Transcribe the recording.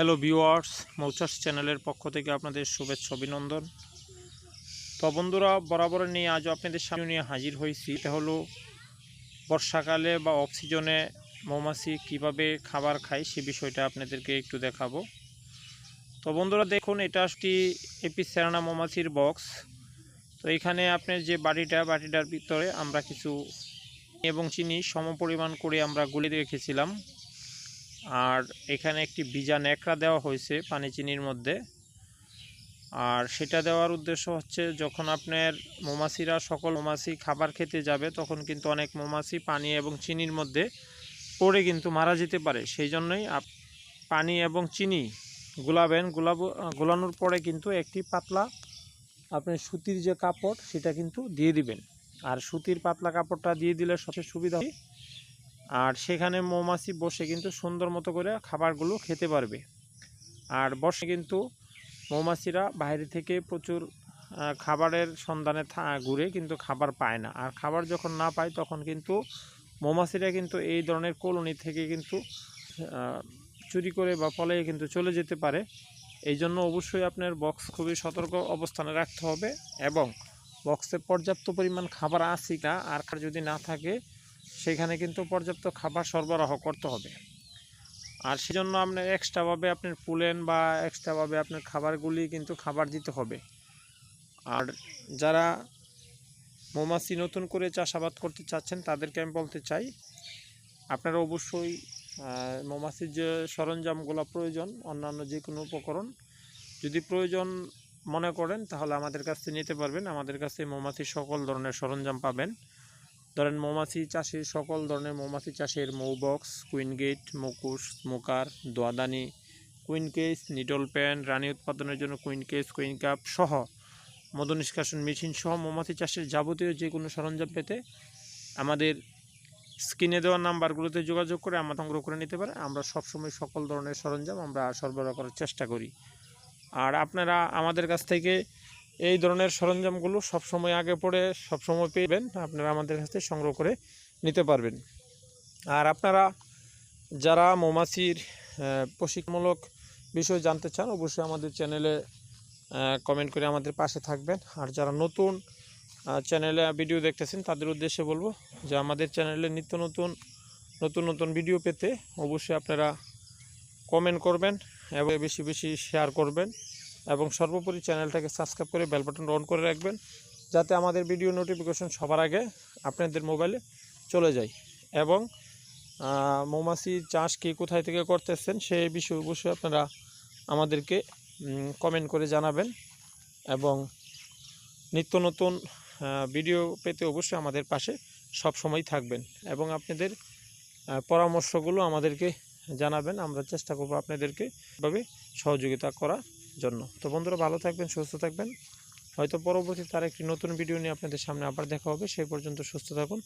Hello viewers মৌচাস চ্যানেলের পক্ষ থেকে আপনাদের শুভেচ্ছা, অভিনন্দন। তো বন্ধুরা, বরাবর নিয়ে আজ আপনাদের সামনে নিয়ে হাজির হয়েছি। এটা হলো বর্ষাকালে বা অফ সিজনে মৌমাছি কীভাবে খাবার খায় সে বিষয়টা আপনাদেরকে একটু দেখাবো। তো বন্ধুরা, দেখুন, এটা একটি এপিসেরানা মৌমাছির বক্স তো এখানে আপনার যে বাড়িটা বাড়িটার ভিতরে আমরা কিছু এবং চিনি সমপরিমাণ করে আমরা গুলি রেখেছিলাম। আর এখানে একটি ভিজা ন্যাকড়া দেওয়া হয়েছে পানি চিনির মধ্যে। আর সেটা দেওয়ার উদ্দেশ্য হচ্ছে যখন আপনার মৌমাছিরা সকল মৌমাছি খাবার খেতে যাবে, তখন কিন্তু অনেক মৌমাছি পানি এবং চিনির মধ্যে পড়ে কিন্তু মারা যেতে পারে। সেই জন্যই পানি এবং চিনি গুলাবেন, গুলাব, গোলানোর পরে কিন্তু একটি পাতলা আপনার সুতির যে কাপড়, সেটা কিন্তু দিয়ে দিবেন। আর সুতির পাতলা কাপড়টা দিয়ে দিলে সবচেয়ে সুবিধা হয় আর সেখানে মৌমাছি বসে কিন্তু সুন্দর মতো করে খাবারগুলো খেতে পারবে। আর বসে কিন্তু মৌমাছিরা বাইরে থেকে প্রচুর খাবারের সন্ধানে ঘুরে কিন্তু খাবার পায় না। আর খাবার যখন না পায় তখন কিন্তু মৌমাছিরা কিন্তু এই ধরনের কলোনি থেকে কিন্তু চুরি করে বা পলাইয়ে কিন্তু চলে যেতে পারে। এই জন্য অবশ্যই আপনার বক্স খুবই সতর্ক অবস্থানে রাখতে হবে এবং বক্সে পর্যাপ্ত পরিমাণ খাবার আছে না আর যদি না থাকে সেখানে কিন্তু পর্যাপ্ত খাবার সরবরাহ করতে হবে। আর সেজন্য আপনার এক্সট্রাভাবে আপনার পুলেন বা এক্সট্রাভাবে আপনার খাবারগুলি কিন্তু খাবার দিতে হবে। আর যারা মৌমাছি নতুন করে চাষাবাদ করতে চাচ্ছেন, তাদেরকে আমি বলতে চাই, আপনারা অবশ্যই মৌমাছির যে সরঞ্জামগুলো প্রয়োজন, অন্যান্য যে কোনো উপকরণ, যদি প্রয়োজন মনে করেন, তাহলে আমাদের কাছ থেকে নিতে পারবেন। আমাদের কাছে মৌমাছির সকল ধরনের সরঞ্জাম পাবেন। ধরেন মৌমাছি চাষের সকল ধরনের মৌমাছি চাষের মৌ বক্স, কুইন গেট, মকুশ স্মোকার দোয়াদানি, কুইন কেস, নিডল প্যান, রানী উৎপাদনের জন্য কুইন কেস, কুইন কাপ সহ মধু নিষ্কাশন মেশিন সহ মৌমাছি চাষের যাবতীয় যে কোনো সরঞ্জাম পেতে আমাদের স্ক্রিনে দেওয়া নাম্বারগুলোতে যোগাযোগ করে আমরা সংগ্রহ করে নিতে পারে আমরা সবসময় সকল ধরনের সরঞ্জাম আমরা সরবরাহ করার চেষ্টা করি। আর আপনারা আমাদের কাছ থেকে এই ধরনের সরঞ্জামগুলো সবসময় আগে পড়ে, সবসময় পেবেন, আপনারা আমাদের কাছ সংগ্রহ করে নিতে পারবেন। আর আপনারা যারা মৌমাছির প্রশিক্ষণমূলক বিষয় জানতে চান, অবশ্যই আমাদের চ্যানেলে কমেন্ট করে আমাদের পাশে থাকবেন। আর যারা নতুন চ্যানেলে ভিডিও দেখতেছেন, তাদের উদ্দেশ্যে বলব যে আমাদের চ্যানেলে নিত্য নতুন নতুন নতুন ভিডিও পেতে অবশ্যই আপনারা কমেন্ট করবেন এবং বেশি বেশি শেয়ার করবেন। এবং সর্বোপরি চ্যানেলটাকে সাবস্ক্রাইব করে বেল বাটন অন করে রাখবেন, যাতে আমাদের ভিডিও নোটিফিকেশন সবার আগে আপনাদের মোবাইলে চলে যায়। এবং মৌমাছি চাষ কে কোথায় থেকে করতেছেন সেই বিষয়ে অবশ্যই আপনারা আমাদেরকে কমেন্ট করে জানাবেন। এবং নিত্য নতুন ভিডিও পেতে অবশ্যই আমাদের পাশে সব সময় থাকবেন। এবং আপনাদের পরামর্শগুলো আমাদেরকে জানাবেন। আমরা চেষ্টা করব আপনাদেরকে এভাবে সহযোগিতা করার জন্য। তো বন্ধুরা, ভালো থাকবেন, সুস্থ থাকবেন। হয়তো পরবর্তীতে তার একটি নতুন ভিডিও নিয়ে আপনাদের সামনে আবার দেখা হবে। সেই পর্যন্ত সুস্থ থাকুন।